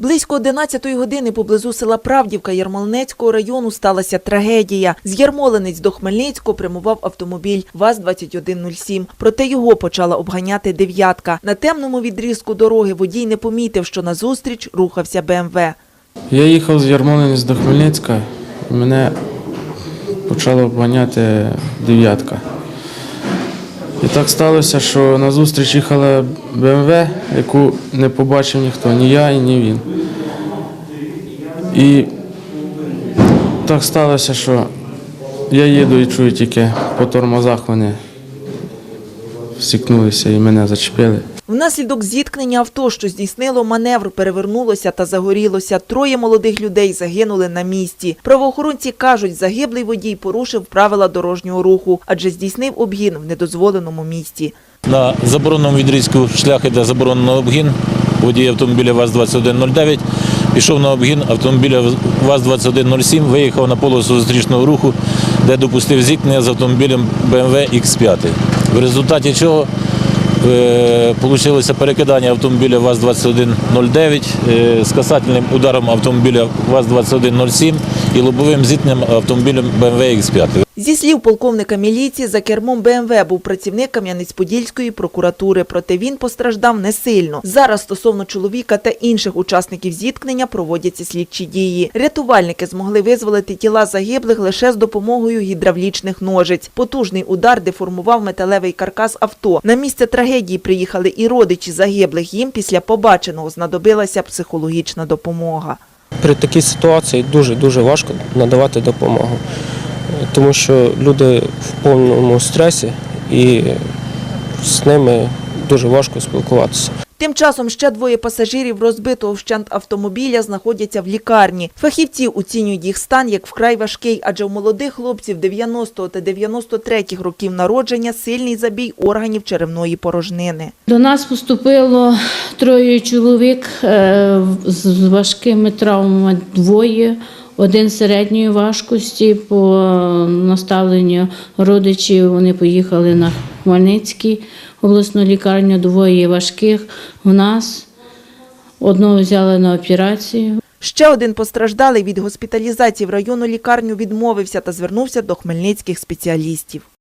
Близько 11-ї години поблизу села Правдівка Ярмолинецького району сталася трагедія. З Ярмолинець до Хмельницького прямував автомобіль ВАЗ-2107. Проте його почала обганяти дев'ятка. На темному відрізку дороги водій не помітив, що назустріч рухався БМВ. Я їхав з Ярмолинець до Хмельницька, мене почала обганяти дев'ятка. І так сталося, що назустріч їхала БМВ, яку не побачив ніхто, ні я, ні він. І так сталося, що я їду і чую тільки по тормозах вони всікнулися і мене зачепили. Внаслідок зіткнення авто, що здійснило маневр, перевернулося та загорілося. Троє молодих людей загинули на місці. Правоохоронці кажуть, загиблий водій порушив правила дорожнього руху, адже здійснив обгін в недозволеному місці. На забороненому відрізку шляхи, де заборонено обгін, водій автомобіля ВАЗ-2109 пішов на обгін автомобіля ВАЗ-2107, виїхав на полосу зустрічного руху, де допустив зіткнення з автомобілем BMW X5. В результаті чого вийшло перекидання автомобіля ВАЗ-2109 е, з касательним ударом автомобіля ВАЗ-2107 і лобовим зіткненням автомобілем BMW X5. Зі слів полковника міліції, за кермом БМВ був працівник Кам'янець-Подільської прокуратури, проте він постраждав не сильно. Зараз стосовно чоловіка та інших учасників зіткнення проводяться слідчі дії. Рятувальники змогли визволити тіла загиблих лише з допомогою гідравлічних ножиць. Потужний удар деформував металевий каркас авто. На місце трагедії приїхали і родичі загиблих. Їм після побаченого знадобилася психологічна допомога. При такій ситуації дуже дуже важко надавати допомогу, тому що люди в повному стресі і з ними дуже важко спілкуватися. Тим часом ще двоє пасажирів розбитого вщент автомобіля знаходяться в лікарні. Фахівці оцінюють їх стан як вкрай важкий, адже у молодих хлопців 90 та 93 років народження сильний забій органів черевної порожнини. До нас поступило троє чоловік е, з важкими травмами двоє. Один середньої важкості по наставленню родичів вони поїхали на Хмельницький обласну лікарню, двоє важких у нас. Одного взяли на операцію. Ще один постраждалий від госпіталізації в районну лікарню відмовився та звернувся до хмельницьких спеціалістів.